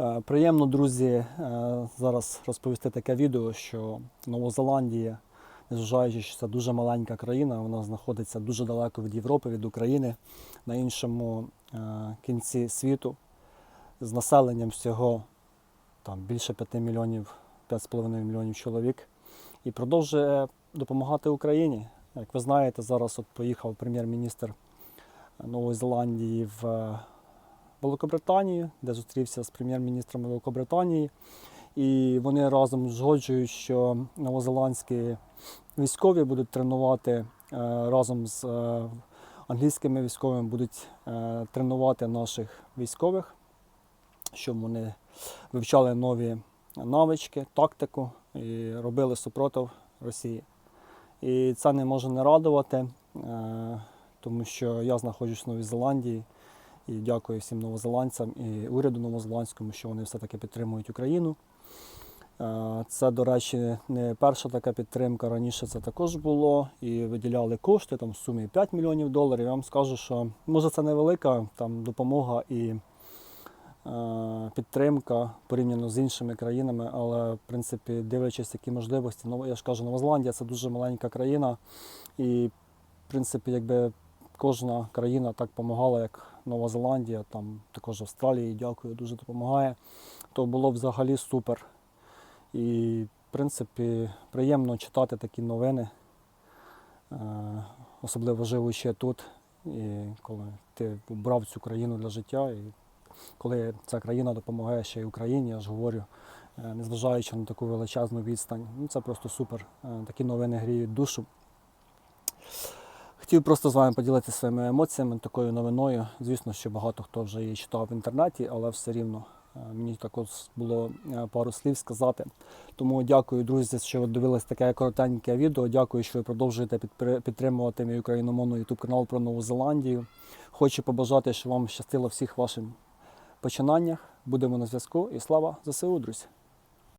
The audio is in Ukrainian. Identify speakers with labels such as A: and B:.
A: Е, Приємно, друзі, е, зараз розповісти таке відео, що Новозеландія, незважаючи, що це дуже маленька країна, вона знаходиться дуже далеко від Європи, від України, на іншому е, кінці світу, з населенням всього там, більше 5 мільйонів, 5,5 мільйонів чоловік, і продовжує допомагати Україні. Як ви знаєте, зараз от поїхав прем'єр-міністр Нової Зеландії в Великобританію, де зустрівся з прем'єр-міністром Великобританії. І вони разом згоджують, що новозеландські військові будуть тренувати е, разом з е, англійськими військовими, будуть е, тренувати наших військових, щоб вони вивчали нові навички, тактику і робили супротив Росії. І це не може не радувати, тому що я знаходжусь в Новій Зеландії. І дякую всім новозеландцям і уряду новозеландському, що вони все-таки підтримують Україну. Е, Це, до речі, не перша така підтримка. Раніше це також було і виділяли кошти там в сумі 5 мільйонів доларів. Я вам скажу, що може це невелика там допомога і е, підтримка порівняно з іншими країнами, але в принципі, дивлячись, які можливості, ну я ж кажу, Новозеландія це дуже маленька країна, і в принципі, якби кожна країна так допомагала, як Нова Зеландія, там також Австралії, дякую, дуже допомагає, то було взагалі супер. І, в принципі, приємно читати такі новини, е, особливо живучи тут, і коли ти обрав цю країну для життя, і коли ця країна допомагає ще й Україні, я ж говорю, е, незважаючи на таку величезну відстань. Ну, це просто супер. Е, Такі новини гріють душу. Хотів просто з вами поділитися своїми емоціями, такою новиною. Звісно, що багато хто вже її читав в інтернеті, але все рівно е, мені також було е, пару слів сказати. Тому дякую, друзі, що ви дивились таке коротеньке відео. Дякую, що ви продовжуєте підтримувати мій україномовний YouTube канал про Нову Зеландію. Хочу побажати, щоб вам щастило всіх ваших починаннях. Будемо на зв'язку і слава ЗСУ, друзі!